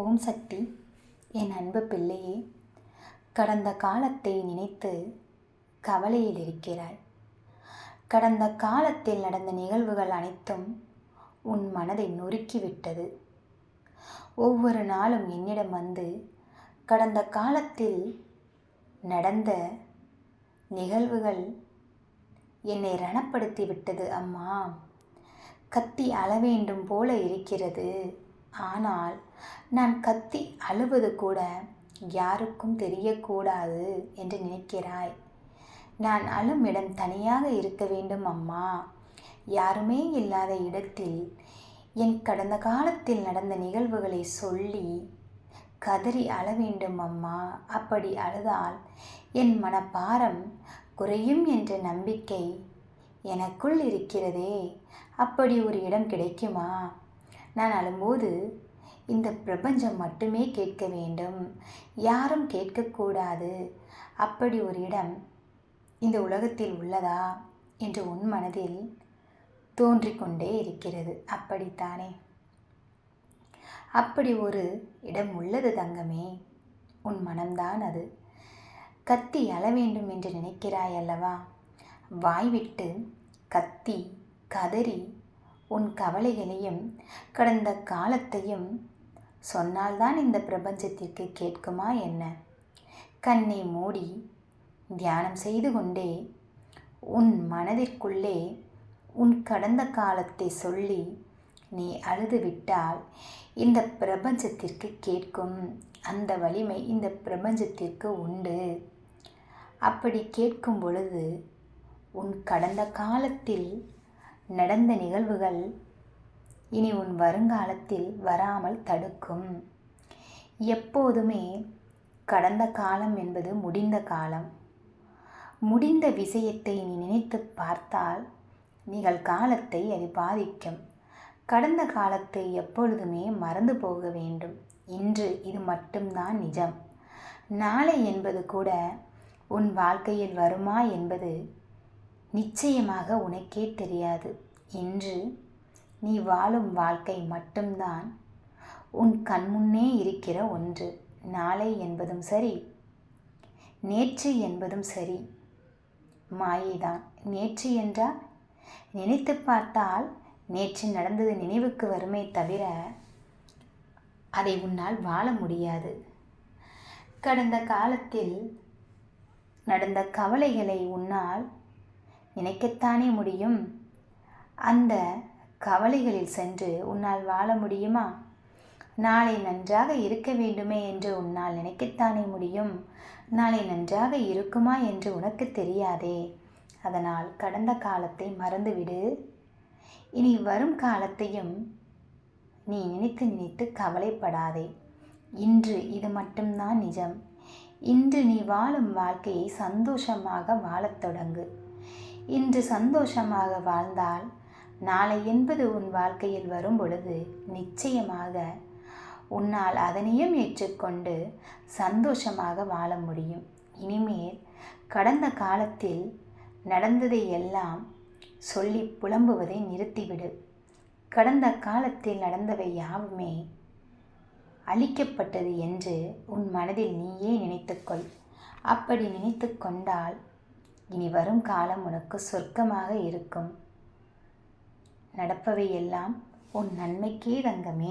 ஓம் சக்தி. என் அன்பு பிள்ளையே கடந்த காலத்தை நினைத்து கவலையில் இருக்கிறாய். கடந்த காலத்தில் நடந்த நிகழ்வுகள் அனைத்தும் உன் மனதை நொறுக்கிவிட்டது. ஒவ்வொரு நாளும் என்னிடம் வந்து கடந்த காலத்தில் நடந்த நிகழ்வுகள் என்னை ரணப்படுத்தி விட்டது அம்மா கத்தி அளவேண்டும் போல இருக்கிறது. ஆனால் நான் கத்தி அழுவது கூட யாருக்கும் தெரியக்கூடாது என்று நினைக்கிறாய். நான் அழும் இடம் தனியாக இருக்க வேண்டும் அம்மா. யாருமே இல்லாத இடத்தில் என் கடந்த காலத்தில் நடந்த நிகழ்வுகளை சொல்லி கதறி அழ வேண்டும் அம்மா. அப்படி அழுதால் என் மனப்பாரம் குறையும் என்ற நம்பிக்கை எனக்குள் இருக்கிறதே. அப்படி ஒரு இடம் கிடைக்குமா? நான் அழும்போது இந்த பிரபஞ்சம் மட்டுமே கேட்க வேண்டும். யாரும் கேட்கக்கூடாது அப்படி ஒரு இடம் இந்த உலகத்தில் உள்ளதா? என்று உன் மனதில் தோன்றிக்கொண்டே இருக்கிறது. அப்படித்தானே. அப்படி ஒரு இடம் உள்ளது தங்கமே. உன் மனம்தான் அது. கத்தி அழ வேண்டும் என்று நினைக்கிறாய் அல்லவா? வாய்விட்டு கத்தி கதறி உன் கவலைகளையும் கடந்த காலத்தையும் சொன்னால்தான் இந்த பிரபஞ்சத்திற்கு கேட்குமா என்ன? கண்ணை மூடி தியானம் செய்து கொண்டே உன் மனதிற்குள்ளே உன் கடந்த காலத்தை சொல்லி நீ அழுது விட்டால் இந்த பிரபஞ்சத்திற்கு கேட்கும் அந்த வலிமை இந்த பிரபஞ்சத்திற்கு உண்டு. அப்படி கேட்கும் பொழுது உன் கடந்த காலத்தில் நடந்த நிகழ்வுகள் இனி உன் வருங்காலத்தில் வராமல் தடுக்கும். எப்போதுமே கடந்த காலம் என்பது முடிந்த காலம். முடிந்த விஷயத்தை நீ நினைத்து பார்த்தால் நிகழ்காலத்தை அது பாதிக்கும். கடந்த காலத்தை எப்பொழுதுமே மறந்து போக வேண்டும். இன்று இது மட்டும்தான் நிஜம். நாளை என்பது கூட உன் வாழ்க்கையில் வருமா என்பது நிச்சயமாக உனக்கே தெரியாது. இன்று நீ வாழும் வாழ்க்கை மட்டும்தான். உன் கண்முன்னே இருக்கிற ஒன்று. நாளை என்பதும் சரி. நேற்று என்பதும் சரி. மாயைதான். நேற்று என்றால் நினைத்து பார்த்தால் நேற்று நடந்தது நினைவுக்கு வருமே தவிர அதை உன்னால் வாழ முடியாது. கடந்த காலத்தில் நடந்த கவலைகளை உன்னால் நினைக்கத்தானே முடியும்? அந்த கவலைகளில் சென்று உன்னால் வாழ முடியுமா? நாளை நன்றாக இருக்க வேண்டுமே என்று உன்னால் நினைக்கத்தானே முடியும்? நாளை நன்றாக இருக்குமா என்று உனக்கு தெரியாதே. அதனால் கடந்த காலத்தை மறந்துவிடு. இனி வரும் காலத்தையும் நீ நினைத்து நினைத்து கவலைப்படாதே. இன்று இது மட்டும்தான் நிஜம். இன்று நீ வாழும் வாழ்க்கையை சந்தோஷமாக வாழத் தொடங்கு. இன்று சந்தோஷமாக வாழ்ந்தால் நாளை என்பது உன் வாழ்க்கையில் வரும் பொழுது நிச்சயமாக உன்னால் அதனையும் ஏற்றுக்கொண்டு சந்தோஷமாக வாழ முடியும். இனிமேல் கடந்த காலத்தில் நடந்ததை எல்லாம் சொல்லி புலம்புவதை நிறுத்திவிடு. கடந்த காலத்தில் நடந்தவை யாவுமே அழிக்கப்பட்டது என்று உன் மனதில் நீயே நினைத்துக்கொள். அப்படி நினைத்து கொண்டால் இனி வரும் காலம் உனக்கு சொர்க்கமாக இருக்கும். நடப்பவை எல்லாம் உன் நன்மைக்கே தங்கமே.